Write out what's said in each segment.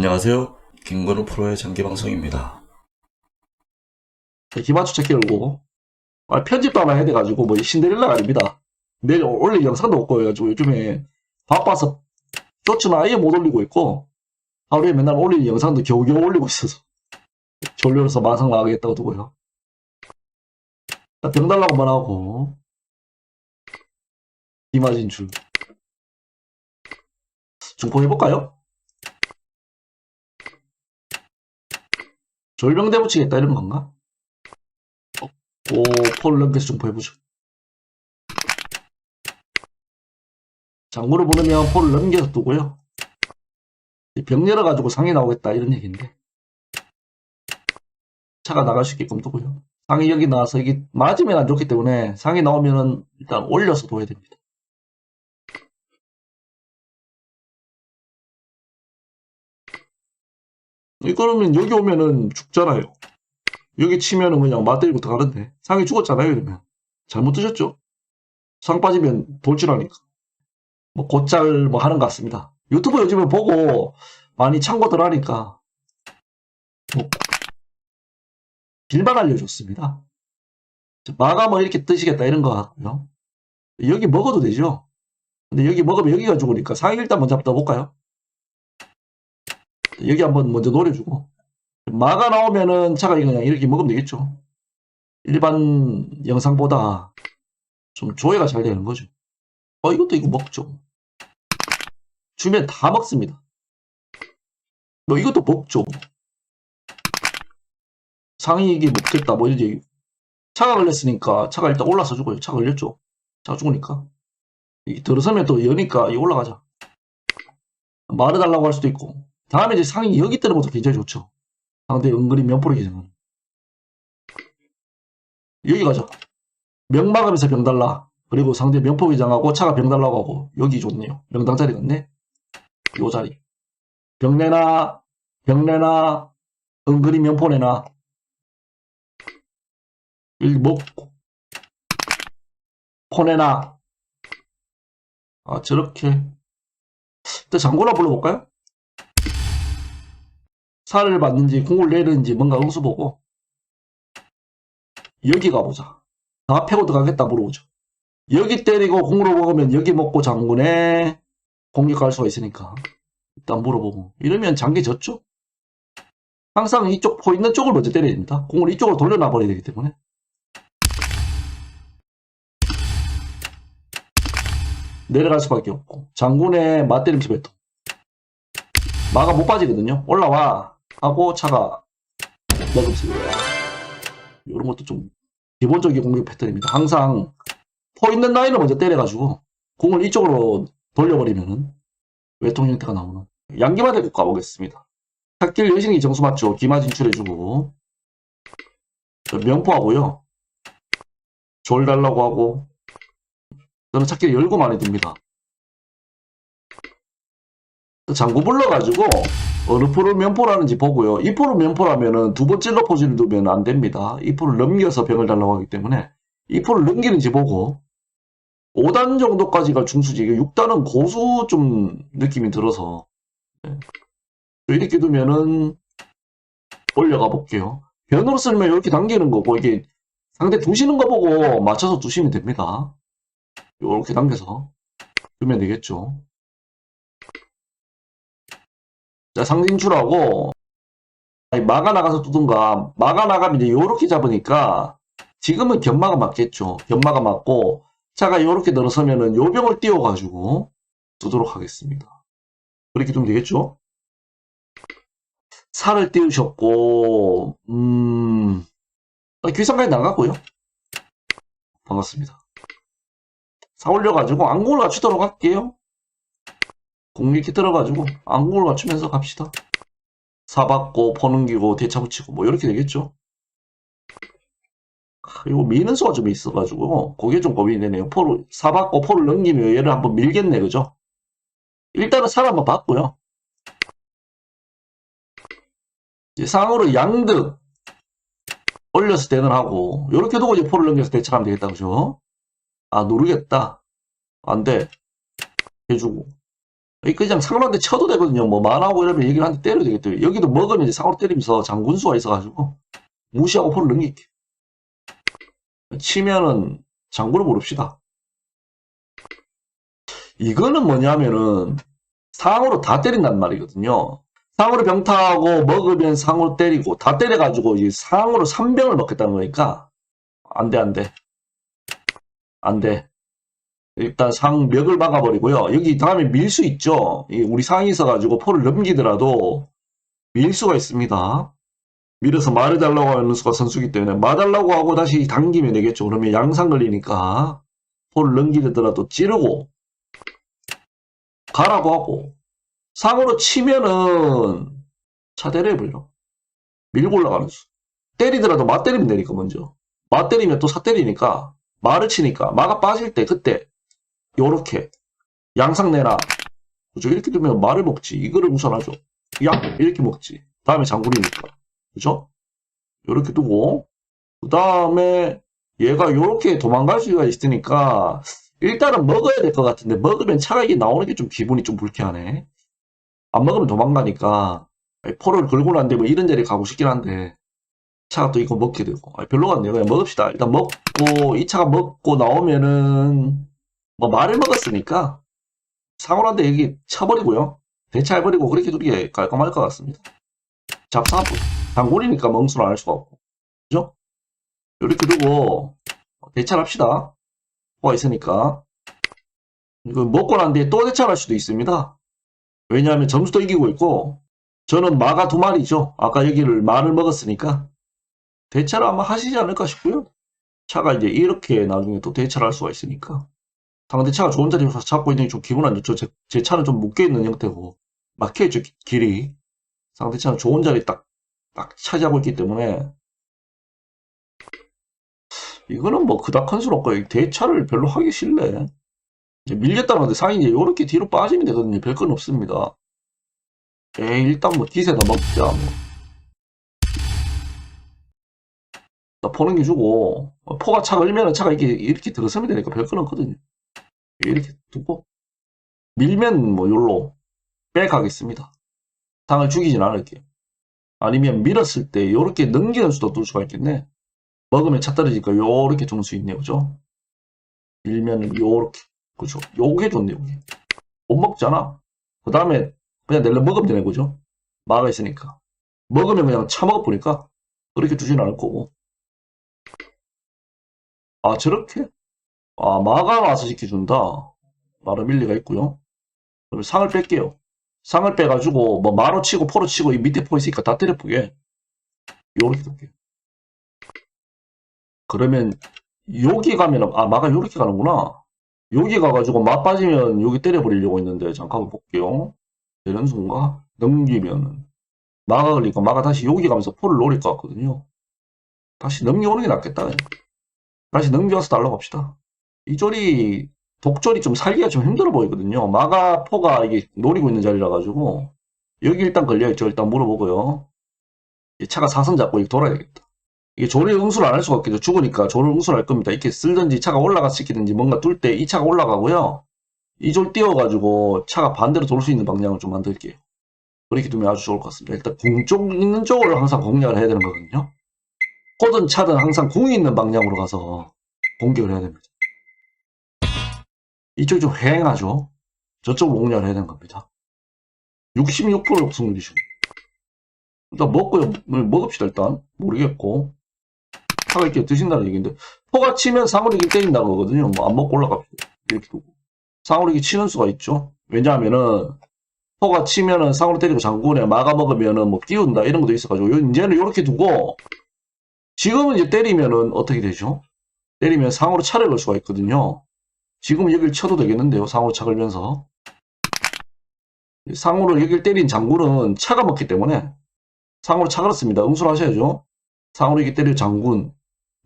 안녕하세요. 김건우 프로의 장기 방송입니다. 기마추 찾기 열고 아, 편집도 하나 해야 돼가지고 뭐 신데렐라가 아닙니다. 내일 올릴 영상도 없고 해가지고 요즘에 바빠서 쇼츠는 아예 못 올리고 있고 하루에 맨날 올리는 영상도 겨우겨우 올리고 있어서 졸려서 마상 나가겠다고 두고요. 자, 병 달라고 만 하고 기마 진출 중포 해볼까요? 졸병대 붙이겠다 이런 건가? 오, 폴 랭크스 중포해보죠. 장구를 보내면 폴을 넘겨서 두고요. 병 열어가지고 상이 나오겠다 이런 얘기인데 차가 나갈 수 있게끔 두고요. 상이 여기 나와서 이게 맞으면 안 좋기 때문에 상이 나오면은 일단 올려서 둬야 됩니다. 이거는 여기 오면은 죽잖아요. 여기 치면은 그냥 맞대리고 들어가는데. 상이 죽었잖아요 이러면. 잘못 드셨죠? 상 빠지면 돌진하니까. 뭐 곧잘 뭐 하는 것 같습니다. 유튜브 요즘에 보고 많이 참고들 하니까 뭐 길만 알려줬습니다. 뭐 이렇게 뜨시겠다 이런 거 같고요. 여기 먹어도 되죠? 근데 여기 먹으면 여기가 죽으니까 상이 일단 먼저 한번 떠볼까요? 여기 한번 먼저 노려주고 마가 나오면은 차가 그냥 이렇게 먹으면 되겠죠. 일반 영상보다 좀 조회가 잘 되는 거죠. 어, 이것도 이거 먹죠. 주면 다 먹습니다. 뭐 이것도 먹죠. 상이 이게 먹겠다. 뭐 이제 차가 걸렸으니까 차가 일단 올라서 죽어요. 차가 걸렸죠. 차가 죽으니까. 이 들어서면 또 여니까 이 올라가자. 말해달라고 할 수도 있고. 다음에 이제 상이 여기 것도 굉장히 좋죠. 상대 은근히 면포를 기증하는. 여기 가자. 명막하면서 병 달라. 그리고 상대 명포 기장하고 차가 병 달라고 하고 여기 좋네요. 명당 자리 같네. 요 자리. 병 내나 병 내나 은근히 면포 내나 여기 먹고 포 내나 아 저렇게 일단 장고나 불러볼까요? 살을 받는지 공을 내리는지 뭔가 응수 보고 여기 가보자. 다 패고 들어가겠다 물어보죠. 여기 때리고 공으로 먹으면 여기 먹고 장군에 공격할 수가 있으니까 일단 물어보고 이러면 장기 졌죠? 항상 이쪽 포 있는 쪽을 먼저 때려야 됩니다. 공을 이쪽으로 돌려놔 버려야 되기 때문에 내려갈 수밖에 없고 장군의 맞대림치 배통 마가 못 빠지거든요. 올라와 하고 차가 먹음습니다. 이런 것도 좀 기본적인 공격 패턴입니다. 항상 포 있는 라인을 먼저 때려가지고 공을 이쪽으로 돌려버리면은 외통 형태가 나오는 양기마 대국 가보겠습니다. 탁길 여신이 정수 맞죠? 기마 진출해주고 명포하고요. 졸 달라고 하고 저는 찾기를 열고 많이 듭니다. 장구 불러가지고 어느 포를 몇 포라는지 보고요. 이 포를 몇 포라면은 두 번째 러포지를 두면 안 됩니다. 이 포를 넘겨서 병을 달라고 하기 때문에 이 포를 넘기는지 보고 5단 정도까지가 중수지 6단은 고수 좀 느낌이 들어서 네. 이렇게 두면은 올려가 볼게요. 변으로 쓰면 이렇게 당기는 거고 이게 상대 두시는 거 보고 맞춰서 두시면 됩니다. 이렇게 당겨서 두면 되겠죠. 자, 상진출하고 마가 나가서 두든가 마가 나가면 이제 요렇게 잡으니까 지금은 견마가 맞겠죠. 견마가 맞고 차가 요렇게 늘어서면은 요병을 띄워가지고 두도록 하겠습니다. 그렇게 두면 되겠죠. 살을 띄우셨고 음 귀상까지 나갔고요. 반갑습니다. 사 올려가지고 안공을 맞추도록 할게요. 공격이 들어가지고 안공을 맞추면서 갑시다. 사받고 퍼넘기고 대차 붙이고 뭐 이렇게 되겠죠. 그리고 미는 수가 좀 있어가지고 그게 좀 고민이 되네요. 포를 사받고 포를 넘기면 얘를 한번 밀겠네 그죠? 일단은 살 한번 받고요. 이제 상으로 양득 올려서 대는 하고 이렇게 두고 이제 포를 넘겨서 대처하면 되겠다 그죠? 아 누르겠다. 안 돼. 해주고 이 그냥 상으로한테 쳐도 되거든요. 뭐 만하고 이러면 얘기를 한대 때려도 되겠죠. 여기도 먹으면 이제 상으로 때리면서 장군수가 있어가지고 무시하고 포를 넘길게. 치면은 장군을 모릅시다. 이거는 뭐냐면은 상으로 다 때린단 말이거든요. 상으로 병타하고 먹으면 상으로 때리고 다 때려가지고 이 상으로 3병을 먹겠다는 거니까 안 돼, 안 돼. 안 돼. 일단 상 멱을 막아버리고요. 여기 다음에 밀수 있죠. 이 우리 상이 있어가지고 포를 넘기더라도 밀 수가 있습니다. 밀어서 말해달라고 하는 수가 선수기 때문에 말달라고 하고 다시 당기면 되겠죠. 그러면 양상 걸리니까 포를 넘기더라도 찌르고 가라고 하고 상으로 치면은 차 때려버려. 밀고 올라가는 수. 때리더라도 맞 때리면 되니까 먼저. 맞 때리면 또 사 때리니까 말을 치니까 마가 빠질 때 그때 요렇게 양상 내놔. 그죠? 이렇게 되면 말을 먹지. 이거를 우선하죠. 야 이렇게 먹지. 다음에 장군이니까. 그죠? 요렇게 두고 그 다음에 얘가 요렇게 도망갈 수가 있으니까 일단은 먹어야 될 것 같은데 먹으면 이게 나오는 게 좀 기분이 좀 불쾌하네. 안 먹으면 도망가니까 포를 걸고 난 뒤에 뭐 이런 자리 가고 싶긴 한데 차가 또 이거 먹게 되고 별로 같네요. 그냥 먹읍시다. 일단 먹고 이 차가 먹고 나오면은 뭐 말을 먹었으니까 상호한테 여기 쳐버리고요. 대차해버리고 그렇게 두는 게 깔끔할 것 같습니다. 잡사부 장군이니까 멍수를 안 할 수가 없고 그죠? 이렇게 두고 대차를 합시다. 포가 있으니까 이거 먹고 난 뒤에 또 대차를 할 수도 있습니다. 왜냐하면 점수도 이기고 있고 저는 마가 두 마리죠. 아까 여기를 말을 먹었으니까 대차를 아마 하시지 않을까 싶고요. 차가 이제 이렇게 나중에 또 대차를 할 수가 있으니까 상대 차가 좋은 자리에서 잡고 있는 게 좀 기분 안 좋죠. 제, 제 차는 좀 묶여있는 형태고 막혀있죠 기- 길이 상대 차는 좋은 자리 딱, 딱 차지하고 있기 때문에 이거는 뭐 그닥 큰 수는 없고 대차를 별로 하기 싫네. 이제 밀렸다는 건데 상이 이제 이렇게 뒤로 빠지면 되거든요. 별건 없습니다. 에이 일단 뭐 기세다 먹자 뭐. 나 포는 게 주고 어, 포가 차 걸면은 차가 이렇게 이렇게 들어서면 되니까 별건 없거든요. 이렇게 두고 밀면 뭐 요로 백하겠습니다. 당을 죽이진 않을게요. 아니면 밀었을 때 요렇게 넘기는 수도 둘 수가 있겠네. 먹으면 차 떨어지니까 요렇게 두는 수 있네요. 그죠? 밀면 요렇게 그죠? 요게 좋네 요게. 못 먹잖아. 그 다음에 그냥 내려 먹으면 되네 그죠? 마가 있으니까. 먹으면 그냥 차 먹어보니까 그렇게 두진 않을 거고. 아 저렇게? 아 마가 와서 시켜준다. 마로 밀리가 있고요. 그럼 상을 뺄게요. 상을 빼가지고 뭐 마로 치고 포로 치고 이 밑에 포 있으니까 다 때려보게. 요렇게 둘게요. 그러면 여기 가면은 아 마가 요렇게 가는구나. 여기 가가지고 마 빠지면 여기 때려버리려고 했는데 잠깐 볼게요. 되는 순간 넘기면 마가 걸리니까 마가 다시 여기 가면서 포를 노릴 것 같거든요. 다시 넘겨오는 게 낫겠다. 다시 넘겨서 달라고 합시다. 이 조리 독조리 좀 살기가 좀 힘들어 보이거든요. 마가 포가 이게 노리고 있는 자리라 가지고 여기 일단 걸려있죠. 일단 물어보고요. 이 차가 사선 잡고 이렇게 돌아야 되겠다. 이게 조리 응수를 안 할 수가 없겠죠. 죽으니까 조를 응수를 할 겁니다. 이렇게 쓸든지 차가 올라가 시키든지 뭔가 뚫 때 이 차가 올라가고요. 이줄 띄워가지고 차가 반대로 돌 수 있는 방향을 좀 만들게요. 그렇게 두면 아주 좋을 것 같습니다. 일단 궁 쪽 있는 쪽으로 항상 공략을 해야 되는 거거든요. 포든 차든 항상 궁이 있는 방향으로 가서 공격을 해야 됩니다. 이쪽이 좀 휑하죠. 저쪽으로 공략을 해야 되는 겁니다. 66% 승률이죠. 일단 먹고요. 뭐, 먹읍시다 일단. 모르겠고. 차가 이렇게 드신다는 얘기인데 포가 치면 상우리기 때린다는 거거든요. 뭐 안 먹고 올라갑시다. 이렇게 두고. 상우리기 치는 수가 있죠. 왜냐하면은 포가 치면은 상우리 때리고 장군에 막아 먹으면은 뭐 끼운다 이런 것도 있어가지고 요- 이제는 이렇게 두고 지금은 이제 때리면은 어떻게 되죠? 때리면 상으로 차를 걸 수가 있거든요. 지금 여기를 쳐도 되겠는데요. 상으로 차 걸면서. 상으로 여기를 때린 장군은 차가 먹기 때문에 상으로 차 걸었습니다. 응수를 하셔야죠. 상으로 이렇게 때려 장군.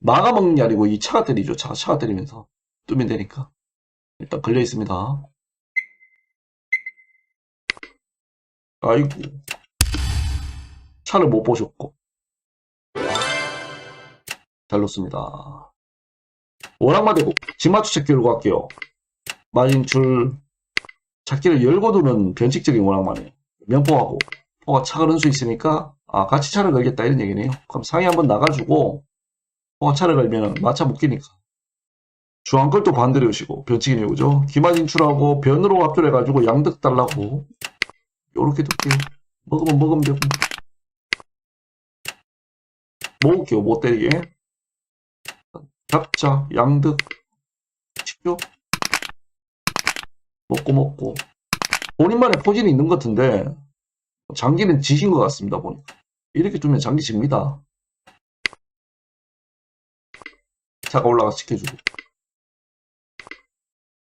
마가 먹는 게 아니고 이 차가 때리죠. 차가, 차가 때리면서. 뜨면 되니까. 일단 걸려 있습니다. 아이고. 차를 못 보셨고. 잘 놓습니다. 오락마대고 진맞추 체크로 갈게요. 마진출 찾기를 열고 두는 변칙적인 해요. 면포하고 포가 차가 른 수 있으니까 아 같이 차를 걸겠다 이런 얘기네요. 그럼 상위 한번 나가주고 포가 차를 걸면 마차 묶이니까 중앙 걸또 반대로 오시고 변칙이네요. 그죠? 기마 진출하고 변으로 합줄해가지고 양득 달라고 요렇게 둘게요. 먹으면 먹으면 되고 모을게요. 못 때리게 잡자. 양득. 치죠 먹고 먹고. 본인만의 포진이 있는 것 같은데 장기는 지신 것 같습니다 보니까 이렇게 두면 장기 집니다. 차가 올라가 지켜주고.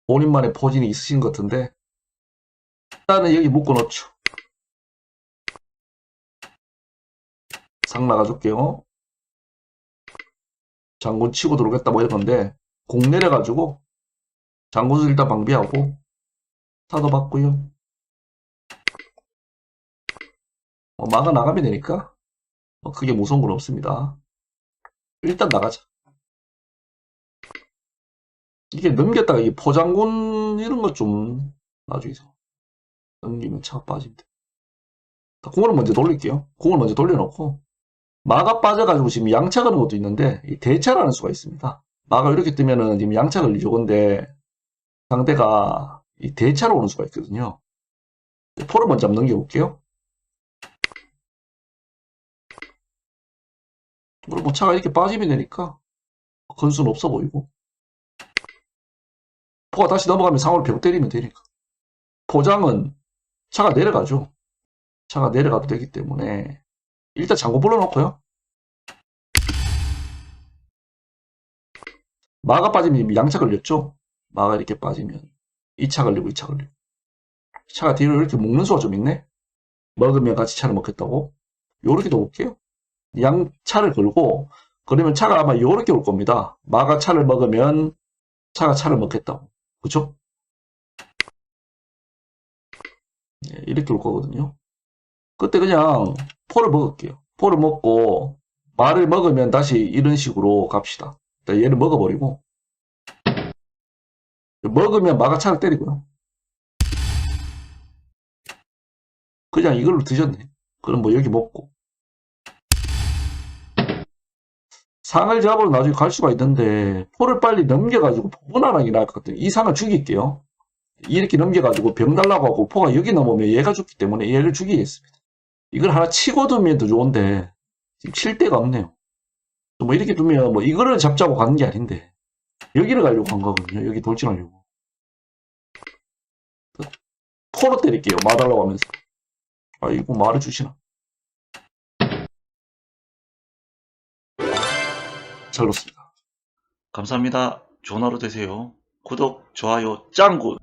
본인만의 포진이 있으신 것 같은데 일단은 여기 묶어 놓죠. 상 나가줄게요 장군 치고 들어오겠다 뭐 이런 건데 공 내려가지고 장군수 일단 방비하고 타도 받고요. 어, 막아 나가면 되니까 뭐 크게 무서운 건 없습니다. 일단 나가자. 이게 넘겼다가 이 포장군 이런 것 좀 나중에서 넘기면 차가 빠집니다. 공을 먼저 돌릴게요. 공을 먼저 돌려놓고 마가 빠져가지고 지금 양차 가는 것도 있는데 이 대차라는 수가 있습니다. 마가 이렇게 뜨면은 지금 걸리죠 근데 상대가 이 대차로 오는 수가 있거든요. 포를 먼저 한번 넘겨볼게요. 그리고 뭐 차가 이렇게 빠지면 되니까 건수는 없어 보이고. 포가 다시 넘어가면 상으로 벽 때리면 되니까. 포장은 차가 내려가죠. 차가 내려가도 되기 때문에 일단 장고 불러놓고요. 마가 빠지면 양차 걸렸죠? 마가 이렇게 빠지면 2차 걸리고 2차 걸리고. 차가 뒤로 이렇게 묶는 수가 좀 있네? 먹으면 같이 차를 먹겠다고? 요렇게 넣을게요. 양차를 걸고 그러면 차가 아마 요렇게 올 겁니다. 마가 차를 먹으면 차가 차를 먹겠다고. 그쵸? 예, 이렇게 올 거거든요 그때 그냥 포를 먹을게요. 포를 먹고 말을 먹으면 다시 이런 식으로 갑시다. 얘를 먹어버리고. 먹으면 마가 차를 때리고요. 그냥 이걸로 드셨네. 그럼 뭐 여기 먹고. 상을 잡으러 나중에 갈 수가 있는데 포를 빨리 넘겨가지고 무난하게 나을 것 같아요. 이 상을 죽일게요. 이렇게 넘겨가지고 병 달라고 하고 포가 여기 넘으면 얘가 죽기 때문에 얘를 죽이겠습니다 이걸 하나 치고 두면 더 좋은데 지금 칠 데가 없네요. 뭐 이렇게 두면 뭐 이거를 잡자고 가는 게 아닌데 여기를 가려고 한 거거든요. 여기 돌진하려고. 포로 때릴게요. 마달라고 하면서. 아 이거 말을 주시나? 잘 놓습니다. 감사합니다. 좋은 하루 되세요. 구독, 좋아요, 짱구!